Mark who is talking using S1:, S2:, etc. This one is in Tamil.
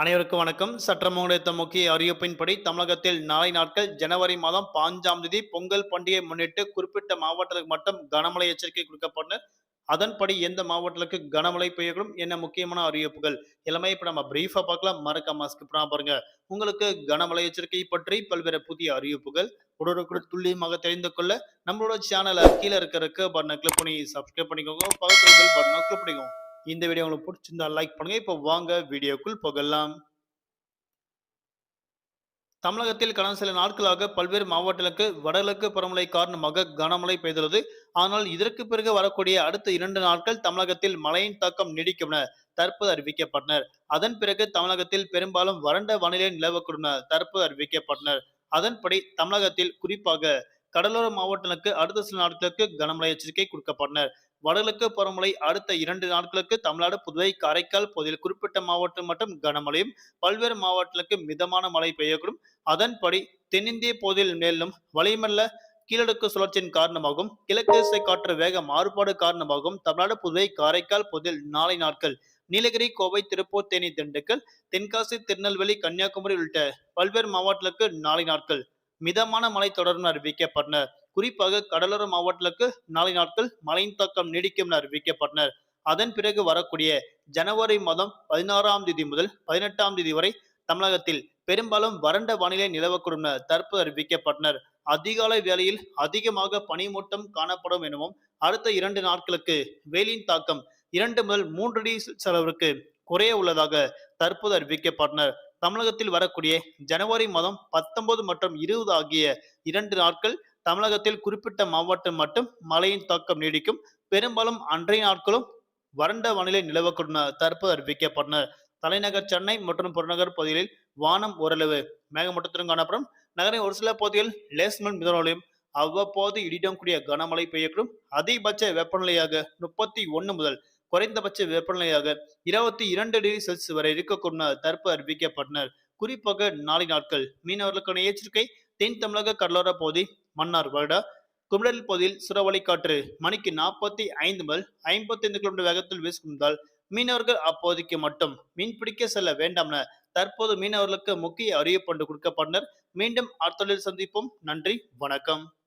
S1: அனைவருக்கும் வணக்கம். சற்றம் கிடைத்த முக்கிய அறிவிப்பின்படி தமிழகத்தில் நாளை நாட்கள் ஜனவரி மாதம் பாஞ்சாம் தேதி பொங்கல் பண்டிகை முன்னிட்டு குறிப்பிட்ட மாவட்டங்களுக்கு மட்டும் கனமழை எச்சரிக்கை கொடுக்கப்பட்டு அதன்படி எந்த மாவட்டங்களுக்கு கனமழை பெய்யக்கூடும் என்ன முக்கியமான அறிவிப்புகள் எல்லாமே இப்ப நம்ம பிரீஃபா பார்க்கலாம். மறக்காம ஸ்கிப் பாருங்க. உங்களுக்கு கனமழை எச்சரிக்கை பற்றி பல்வேறு புதிய அறிவிப்புகள் உடனுக்குடன் துல்லியமாக தெரிந்து கொள்ள நம்மளோட சேனலை கீழே இருக்கிற பட்டனை கிளிக் பண்ணி சப்ஸ்கிரைப் பண்ணிக்கோங்க. பக்கத்தில் பட்டனை கிளிக் பண்ணிக்கோங்க. இந்த வீடியோ உங்களுக்கு பிடிச்சிருந்தா லைக் பண்ணுங்க. இப்போ வாங்க வீடியோக்குள் போகலாம். தமிழகத்தில் கடந்த சில நாட்களாக பல்வேறு மாவட்டங்களுக்கு வடகிழக்கு பருவமழை காரணமாக கனமழை பெய்துள்ளது. ஆனால் இதற்கு பிறகு வரக்கூடிய அடுத்த இரண்டு நாட்கள் தமிழகத்தில் மழையின் தாக்கம் நீடிக்கும் என தற்போது அறிவிக்கப்பட்டனர். அதன் பிறகு தமிழகத்தில் பெரும்பாலும் வறண்ட வானிலை நிலவக்கூடும் என தற்போது அறிவிக்கப்பட்டனர். அதன்படி தமிழகத்தில் குறிப்பாக கடலோர மாவட்டங்களுக்கு அடுத்த சில நாட்களுக்கு கனமழை எச்சரிக்கை கொடுக்கப்பட்டனர். வடகிழக்கு பருவமழை அடுத்த இரண்டு நாட்களுக்கு தமிழ்நாடு புதுவை காரைக்கால் பகுதியில் குறிப்பிட்ட மாவட்டம் மட்டும் கனமழையும் பல்வேறு மாவட்டங்களுக்கு மிதமான மழை பெய்யக்கூடும். அதன்படி தென்னிந்திய பகுதியில் மேலும் வளிமல்ல கீழடுக்கு சுழற்சியின் காரணமாகவும் கிழக்கு திசை காற்று வேக மாறுபாடு காரணமாகவும் தமிழ்நாடு புதுவை காரைக்கால் பகுதியில் நாளை நாட்கள் நீலகிரி கோவை திருப்பூர் தேனி திண்டுக்கல் தென்காசி திருநெல்வேலி கன்னியாகுமரி உள்ளிட்ட பல்வேறு மாவட்டங்களுக்கு நாளை நாட்கள் மிதமான மழை தொடரும் அறிவிக்கப்பட்டனர் குறிப்பாக கடலோர மாவட்டங்களுக்கு நாளை நாட்கள் மழையின் தாக்கம் நீடிக்கும் என அறிவிக்கப்பட்டனர். அதன் பிறகு வரக்கூடிய ஜனவரி மாதம் பதினாறாம் தேதி முதல் பதினெட்டாம் தேதி வரை தமிழகத்தில் பெரும்பாலும் வறண்ட வானிலை நிலவக்கூடும் என தற்போது அறிவிக்கப்பட்டனர். அதிகாலை வேளையில் அதிகமாக பனிமூட்டம் காணப்படும் எனவும் அடுத்த இரண்டு நாட்களுக்கு வெயிலின் தாக்கம் இரண்டு முதல் மூன்று அடி செலவிற்கு குறைய உள்ளதாக தற்போது அறிவிக்கப்பட்டனர். தமிழகத்தில் வரக்கூடிய ஜனவரி மாதம் பத்தொன்பது மற்றும் இருபது ஆகிய இரண்டு நாட்கள் தமிழகத்தில் குறிப்பிட்ட மாவட்டம் மட்டும் மழையின் தாக்கம் நீடிக்கும். பெரும்பாலும் அன்றைய நாட்களும் வறண்ட வானிலை நிலவக்கூடும் தற்போது அறிவிக்கப்பட்டன தலைநகர் சென்னை மற்றும் புறநகர் பகுதிகளில் வானம் ஓரளவு மேகமூட்டத்துடன் காணப்படும். நகரின் ஒரு சில பகுதிகள் லேஸ்மன் மிதனாலையும் அவ்வப்போது இடிடம் கூடிய கனமழை பெய்யக்கூடும். அதிகபட்ச வெப்பநிலையாக முப்பத்தி ஒன்று முதல் குறைந்தபட்ச வெப்பநிலையாக இருபத்தி இரண்டு டிகிரி செல்சியஸ் வரை இருக்கக்கூடும் தற்பு அறிவிக்கப்பட்டனர். குறிப்பாக நாளை நாட்கள் மீனவர்களுக்கான எச்சரிக்கை தென் தமிழக கடலோர பகுதி மன்னார் வருடா குமரல் பகுதியில் சுறவழி காற்று மணிக்கு நாற்பத்தி ஐந்து முதல் ஐம்பத்தி ஐந்து கிலோமீட்டர் வேகத்தில் வீசுகின்றால் மீனவர்கள் அப்போதைக்கு மட்டும் மீன் பிடிக்க செல்ல வேண்டாம் என தற்போது மீனவர்களுக்கு முக்கிய அறிவிப்பு கொடுக்கப்பட்டனர். மீண்டும் அடுத்த சந்திப்போம். நன்றி. வணக்கம்.